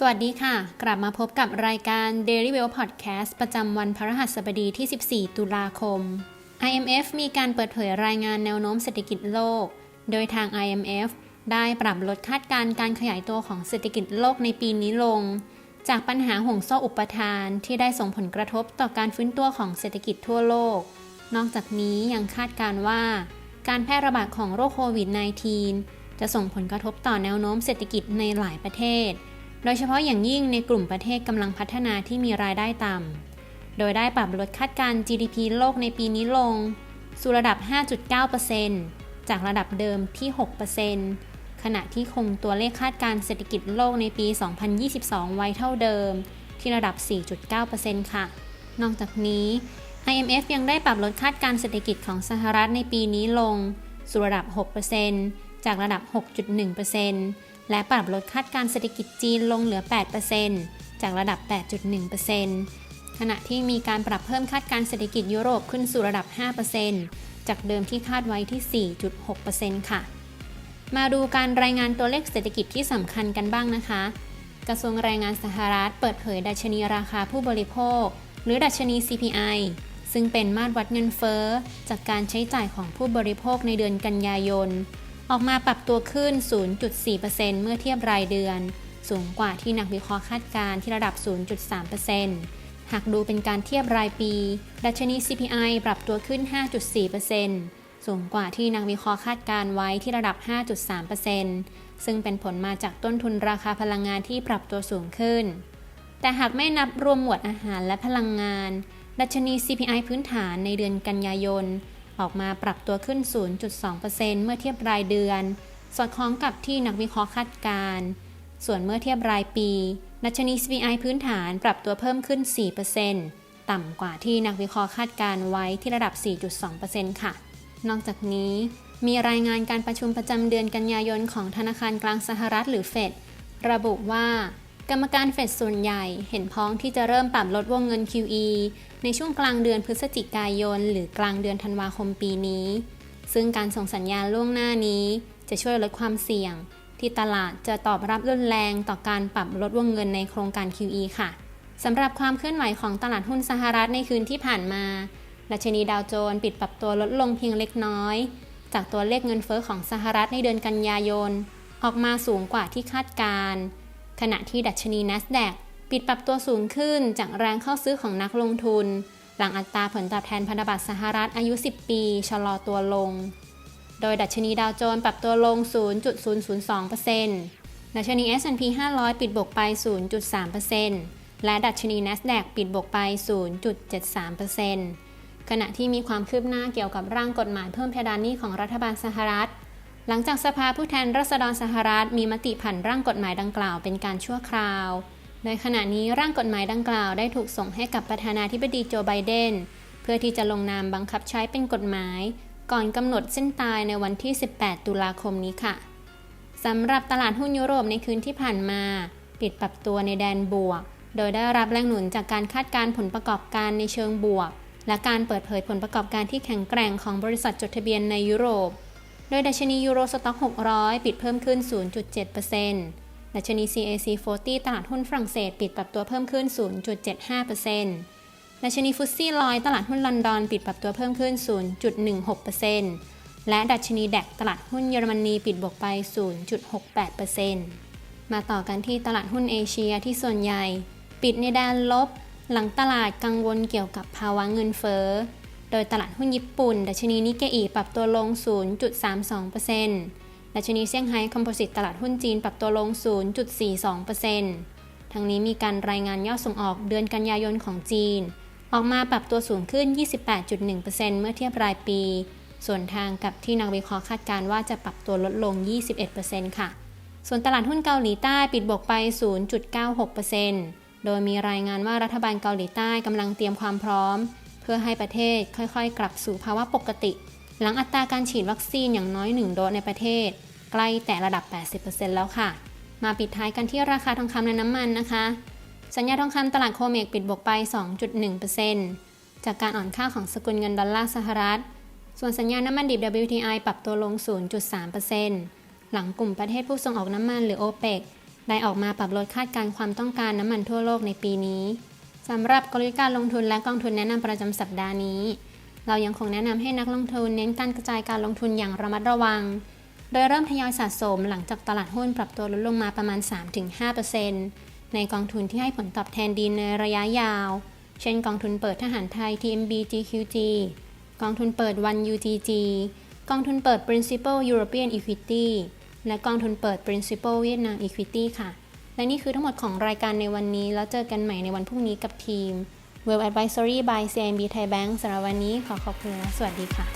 สวัสดีค่ะ กลับมาพบกับรายการ Daily Well Podcast ประจำวันพฤหัสบดีที่ 14 ตุลาคม IMF มีการเปิดเผยรายงานแนวโน้มเศรษฐกิจโลก โดยทาง IMF ได้ปรับลดคาดการณ์การขยายตัวของเศรษฐกิจโลกในปีนี้ลง จากปัญหาห่วงโซ่อุปทานที่ได้ส่งผลกระทบต่อการฟื้นตัวของเศรษฐกิจทั่วโลก นอกจากนี้ยังคาดการณ์ว่า การแพร่ระบาดของโรคโควิด -19 จะส่งผลกระทบต่อแนวโน้มเศรษฐกิจในหลายประเทศ โดยเฉพาะอย่างยิ่งในกลุ่มประเทศกำลังพัฒนาที่มีรายได้ต่ำ โดยได้ปรับลดคาดการณ์ GDP โลกในปีนี้ลง สู่ระดับ 5.9%จากระดับเดิมที่ 6%ขณะที่คงตัวเลขคาดการณ์เศรษฐกิจโลกในปี 2022 ไว้เท่าเดิม ที่ระดับ 4.9%ค่ะ นอกจากนี้ IMF ยังได้ปรับลดคาดการณ์เศรษฐกิจของสหรัฐในปีนี้ลง สู่ระดับ 6%จากระดับ 6.1% และปรับลดคาดการเศรษฐกิจจีนลงเหลือ 8%จากระดับ 8.1%ขณะที่มีการปรับเพิ่มคาดการเศรษฐกิจยุโรปขึ้นสู่ระดับ 5%จากเดิมที่คาดไว้ที่ 4.6%ค่ะ มาดูการรายงานตัวเลขเศรษฐกิจที่สำคัญกันบ้างนะคะ กระทรวงแรงงานสหรัฐเปิดเผยดัชนีราคาผู้บริโภค หรือดัชนี CPI ซึ่งเป็นมาตรวัดเงินเฟ้อจากการใช้จ่ายของผู้บริโภคในเดือนกันยายน ออกมาปรับตัวขึ้น 0.4%เมื่อเทียบรายเดือน สูงกว่าที่นักวิเคราะห์คาดการณ์ที่ระดับ 0.3%หากดูเป็นการเทียบรายปี ดัชนี CPI ปรับตัวขึ้น 5.4%สูงกว่าที่นักวิเคราะห์คาดการ์ไว้ที่ระดับ 5.3%ซึ่งเป็นผลมาจากต้นทุนราคาพลังงานที่ปรับตัวสูงขึ้น แต่หากไม่นับรวมหมวดอาหารและพลังงาน ดัชนี CPI พื้นฐานในเดือนกันยายน ออกมาปรับตัวขึ้น 0.2%เมื่อเทียบรายเดือน สอดคล้องกับที่นักวิเคราะห์คาดการณ์ส่วนเมื่อเทียบรายปีดัชนี CPI พื้นฐานปรับตัวเพิ่มขึ้น 4%ต่ำกว่าที่นักวิเคราะห์คาดการณ์ไว้ที่ระดับ 4.2%ค่ะ นอกจากนี้ มีรายงานการประชุมประจำเดือนกันยายนของธนาคารกลางสหรัฐหรือเฟดระบุว่า กรรมการเฟดส่วนใหญ่เห็นพ้องที่จะเริ่มปรับลดวงเงิน QE ในช่วงกลางเดือนพฤศจิกายน หรือกลางเดือนธันวาคมปีนี้ ซึ่งการส่งสัญญาณล่วงหน้านี้ จะช่วยลดความเสี่ยง ที่ตลาดจะตอบรับรุนแรงต่อการปรับลดวงเงินในโครงการ QE ค่ะสำหรับความเคลื่อนไหวของตลาดหุ้นสหรัฐในคืนที่ผ่านมาดัชนีดาวโจนส์ปิดปรับตัวลดลงเพียงเล็กน้อย จากตัวเลขเงินเฟอ้อของสหรัฐในเดือนกันยายน ออกมาสูงกว่าที่คาดการณ์ ขณะที่ดัชนี NASDAQ ปิดปรับตัวสูงขึ้นจากแรงเข้าซื้อของนักลงทุน หลังอัตราผลตอบแทนพันธบัตรสหรัฐอายุ 10 ปีชะลอตัวลง โดยดัชนีดาวโจนส์ปรับตัวลง 0.002%ดัชนี S&P 500 ปิดบวกไป 0.3%และดัชนี NASDAQ ปิดบวกไป 0.73%ขณะที่มีความคืบหน้าเกี่ยวกับร่างกฎหมายเพิ่มเพดานหนี้ของรัฐบาลสหรัฐ หลังจากสภาผู้แทนราษฎรสหรัฐมีมติผ่านร่างกฎหมายดังกล่าวเป็นการชั่วคราว โดยขณะนี้ร่างกฎหมายดังกล่าวได้ถูกส่งให้กับประธานาธิบดีโจไบเดน เพื่อที่จะลงนามบังคับใช้เป็นกฎหมาย ก่อนกำหนดเส้นตายในวันที่ 18 ตุลาคมนี้ค่ะสำหรับตลาดหุ้นยุโรปในคืนที่ผ่านมา ปิดปรับตัวในแดนบวก โดยได้รับแรงหนุนจากการคาดการณ์ผลประกอบการในเชิงบวก และการเปิดเผยผลประกอบการที่แข็งแกร่งของบริษัทจดทะเบียนในยุโรป โดยดัชนียูโรสต็อก 600 ปิดเพิ่มขึ้น 0.7%ดัชนี CAC 40 ตลาดหุ้นฝรั่งเศส ปิดปรับตัวเพิ่มขึ้น 0.75%ดัชนีฟุตซี่ลอยตลาดหุ้นลอนดอน ปิดปรับตัวเพิ่มขึ้น 0.16%และดัชนีแดกตลาดหุ้นเยอรมนีปิดบวกไป 0.68%มาต่อกันที่ตลาดหุ้นเอเชียที่ส่วนใหญ่ ปิดในแดนลบ หลังตลาดกังวลเกี่ยวกับภาวะเงินเฟ้อ โดยตลาดหุ้นญี่ปุ่น ดัชนีนิเกอีปรับตัวลง 0.32%ดัชนีเซี่ยงไฮ้คอมโพสิตตลาดหุ้นจีนปรับตัวลง 0.42%ทั้งนี้มีการรายงานยอดส่งออกเดือนกันยายนของจีน ออกมาปรับตัวสูงขึ้น 28.1%เมื่อเทียบรายปี ส่วนทางกับที่นักวิเคราะห์คาดการณ์ว่าจะปรับตัวลดลง 21%ค่ะ ส่วนตลาดหุ้นเกาหลีใต้ปิดบวกไป 0.96%โดยมีรายงานว่ารัฐบาลเกาหลีใต้กำลังเตรียมความพร้อม พื่อให้ประเทศค่อยๆ กลับสู่ภาวะปกติ หลังอัตราการฉีดวัคซีนอย่างน้อย 1 โดสในประเทศ ใกล้แต่ระดับ 80%แล้วค่ะ มาปิดท้ายกันที่ราคาทองคำและน้ำมันนะคะ สัญญาทองคำตลาดโคเมกปิดบวกไป 2.1%จากการอ่อนค่าของสกุลเงินดอลลาร์สหรัฐ ส่วนสัญญาน้ำมันดิบ WTI ปรับตัวลง 0.3%หลังกลุ่มประเทศผู้ส่งออกน้ำมันหรือ OPEC ได้ออกมาปรับลดคาดการณ์ความต้องการน้ำมันทั่วโลกในปีนี้ สำหรับกลยุทธ์การลงทุนและกองทุนแนะนำประจำสัปดาห์นี้ เรายังคงแนะนำให้นักลงทุนเน้นการกระจายการลงทุนอย่างระมัดระวัง โดยเริ่มทยอยสะสมหลังจากตลาดหุ้นปรับตัวลดลงมาประมาณ 3-5%ในกองทุนที่ให้ผลตอบแทนดีในระยะยาว เช่นกองทุนเปิดทหารไทย TMB GQG กองทุนเปิด One UGG กองทุนเปิด Principal European Equity และกองทุนเปิด Principal Vietnam Equity ค่ะ และนี่คือทั้งหมดของรายการในวันนี้ แล้วเจอกันใหม่ในวันพรุ่งนี้กับทีม Well Advisory by CMB Thai Bank สำหรับวันนี้ขอขอบคุณและสวัสดีค่ะ